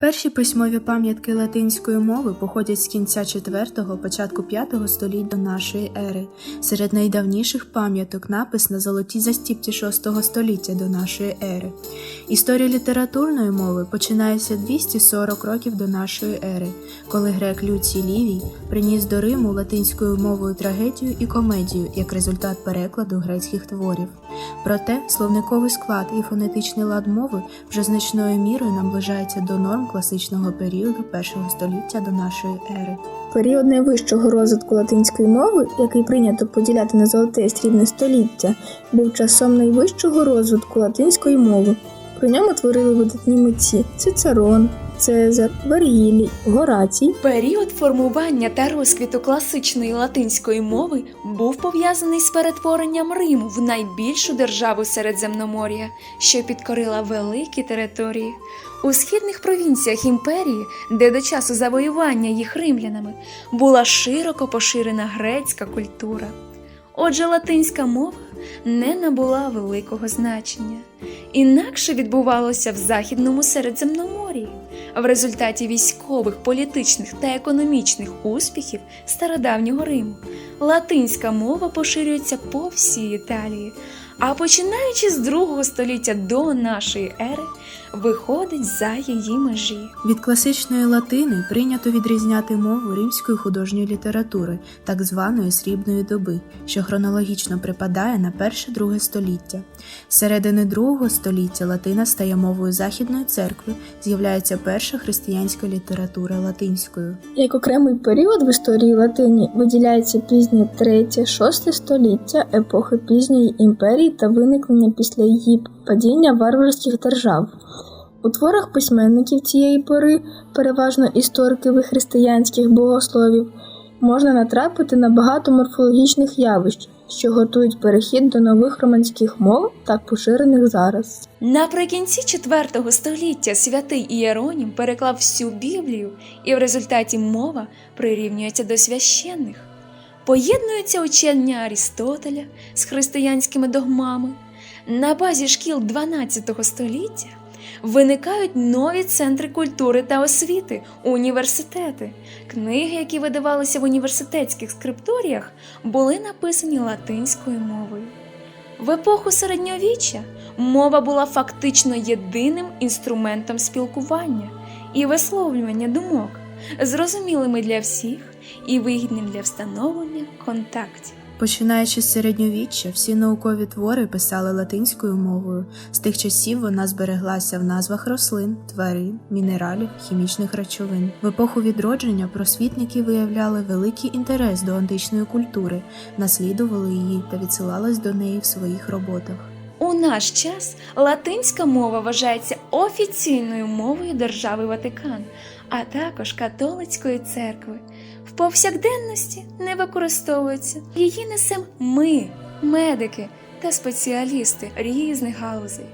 Перші письмові пам'ятки латинської мови походять з кінця IV – початку V століть до нашої ери. Серед найдавніших пам'яток напис на золотій застіпці VI століття до нашої ери. Історія літературної мови починається 240 років до нашої ери, коли грек Люцій Лівій приніс до Риму латинською мовою трагедію і комедію як результат перекладу грецьких творів. Проте словниковий склад і фонетичний лад мови вже значною мірою наближається до норм класичного періоду першого століття до нашої ери. Період найвищого розвитку латинської мови, який прийнято поділяти на золоте і срібне століття, був часом найвищого розвитку латинської мови. Про ньому творили видатні митці Цицерон, Цезар, Вергілій, Горацій. Період формування та розквіту класичної латинської мови був пов'язаний з перетворенням Риму в найбільшу державу Середземномор'я, що підкорила великі території. У східних провінціях імперії, де до часу завоювання їх римлянами була широко поширена грецька культура. Отже, латинська мова не набула великого значення. Інакше відбувалося в Західному Середземномор'ї. В результаті військових, політичних та економічних успіхів стародавнього Риму латинська мова поширюється по всій Італії, а починаючи з другого століття до нашої ери, виходить за її межі. Від класичної латини прийнято відрізняти мову римської художньої літератури, так званої срібної доби, що хронологічно припадає на перше-друге століття. З середини другого століття латина стає мовою Західної церкви, з'являється перша християнська література латинською. Як окремий період в історії Латині виділяється пізнє 3-6 століття епохи пізньої імперії та виникнення після її падіння варварських держав. У творах письменників цієї пори, переважно істориків і християнських богословів, можна натрапити на багато морфологічних явищ, що готують перехід до нових романських мов, так поширених зараз. Наприкінці IV століття святий Ієронім переклав всю Біблію, і в результаті мова прирівнюється до священних. Поєднуються учення Арістотеля з християнськими догмами. На базі шкіл XII століття виникають нові центри культури та освіти, університети. Книги, які видавалися в університетських скрипторіях, були написані латинською мовою. В епоху середньовіччя мова була фактично єдиним інструментом спілкування і висловлювання думок, зрозумілими для всіх і вигідним для встановлення контактів. Починаючи з середньовіччя, всі наукові твори писали латинською мовою. З тих часів вона збереглася в назвах рослин, тварин, мінералів, хімічних речовин. В епоху відродження просвітники виявляли великий інтерес до античної культури, наслідували її та відсилались до неї в своїх роботах. У наш час латинська мова вважається офіційною мовою держави Ватикан, а також католицької церкви. В повсякденності не використовується. Її несемо ми, медики та спеціалісти різних галузей.